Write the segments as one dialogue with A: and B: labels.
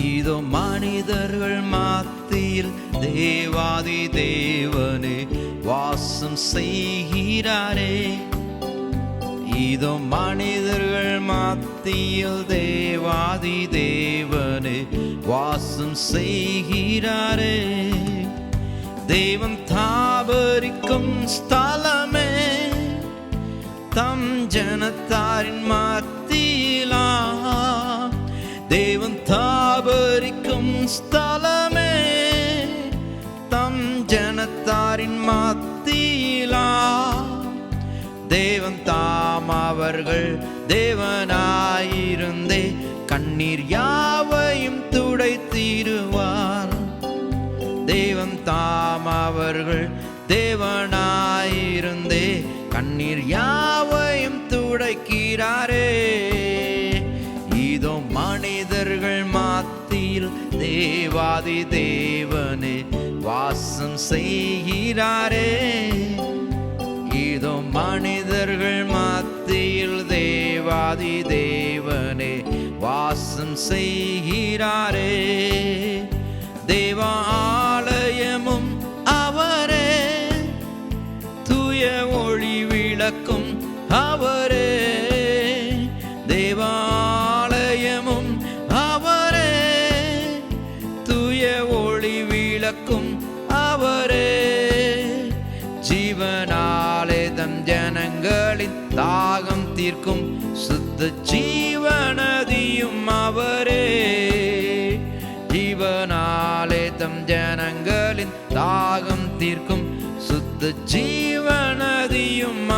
A: இதோ மனிதர்கள் மாத்தியில் தேவாதி தேவனே வாசம் செய்கிறாரே. இதோ மனிதர்கள் மாத்தியில் தேவாதி தேவனே வாசம் செய்கிறாரே. தேவன் தாபரிக்கும் ஸ்தலமே தம் ஜனத்தாரின் மத்தியிலா தேவன் தாபரிக்கும் ஸ்தலமே. தம் ஜனத்தாரின் மத்தியிலா. தேவன் தாம் அவர்கள் தேவனாயிருந்தே. கண்ணீர் யாவையும் துடைத்திடுவார் தேவன் தாம் அவர்கள் தேவனாயிருந்தே. கண்ணீர் யாவையும் துடைக்கிறாரே மாத்தியில் தேவாதி தேவனே வாசம் செய்கிறாரே. இதோ மனிதர்கள் மத்தியில் தேவாதி தேவனே வாசம் செய்கிறாரே. தேவ ஆலயமும் அவரே. தூய ஒளி விளக்கும் அவரே. விளக்கும் அவரே. ஜீவனாலே தம் ஜனங்களின் தாகம் தீர்க்கும் சுத்த ஜீவனதியும் அவரே. ஜீவனாலே தம் ஜனங்களின் தாகம் தீர்க்கும் சுத்த ஜீவனதியும்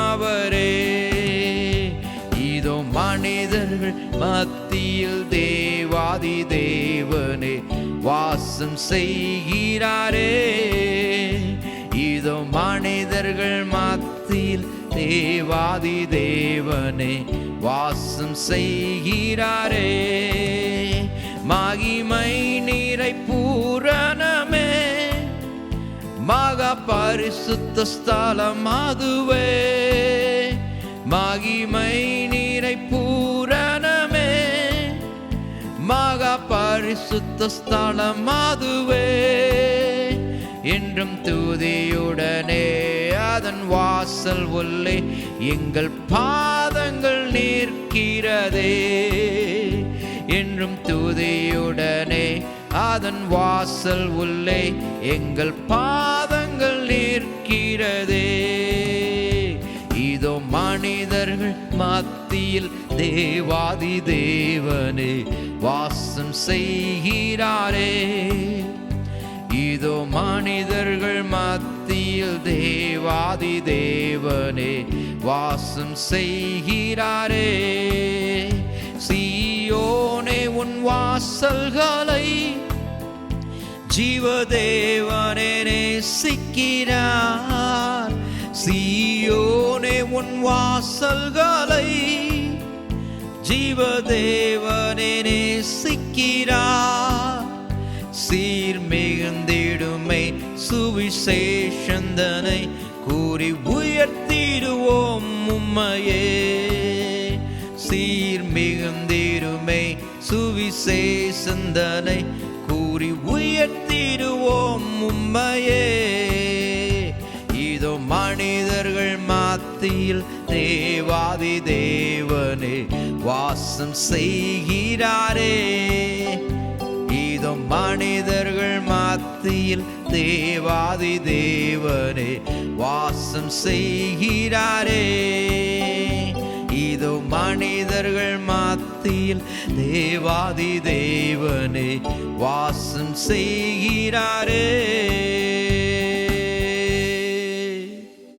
A: மனிதர்கள் மத்தியில் தேவாதி தேவனே வாசம் செய்கிறாரே. இதோ மனிதர்கள் மத்தியில் தேவாதி தேவனே வாசம் செய்கிறாரே. மகிமை நீரை பூரணமே. மகா பரிசுத்த ஸ்தலம் அதுவே பரிசுத்த ஸ்தலம் அதுவே என்றும் தூதியுடனே அதன் வாசல் உள்ளே எங்கள் பாதங்கள் நிற்கிறதே. என்றும் தூதியுடனே அதன் வாசல் உள்ளே எங்கள் பாதங்கள் நிற்கிறதே. மத்தியில் தேவாதி தேவனே வாசம் செய்கிறாரே. இதோ மனிதர்கள் மத்தியில் தேவாதி தேவனே வாசம் செய்கிறாரே. சீயோனே உன் வாசல்களை ஜீவதேவனே நேசிக்கிறார். சீயோனே உன் வாசல்களை ஜீவதேவனே நேசிக்கிறார். சீர் மிகுந்திடுமை சுவிசேஷந்தனை கூறி உயர்த்திடுவோம் உம்மையே. சீர் மிகுந்திருமை சுவிசேஷந்தனை கூறி உயர்த்திடுவோம் உம்மையே. இதோ மனிதர்கள் மாத்தியில் தேவாதி தேவனே வாசம் செய்கிறாரே. இதோ மனிதர்கள் மத்தியில் தேவாதி தேவனே வாசம் செய்கிறாரே. இதோ மனிதர்கள் மத்தியில் தேவாதி தேவனே வாசம் செய்கிறாரே.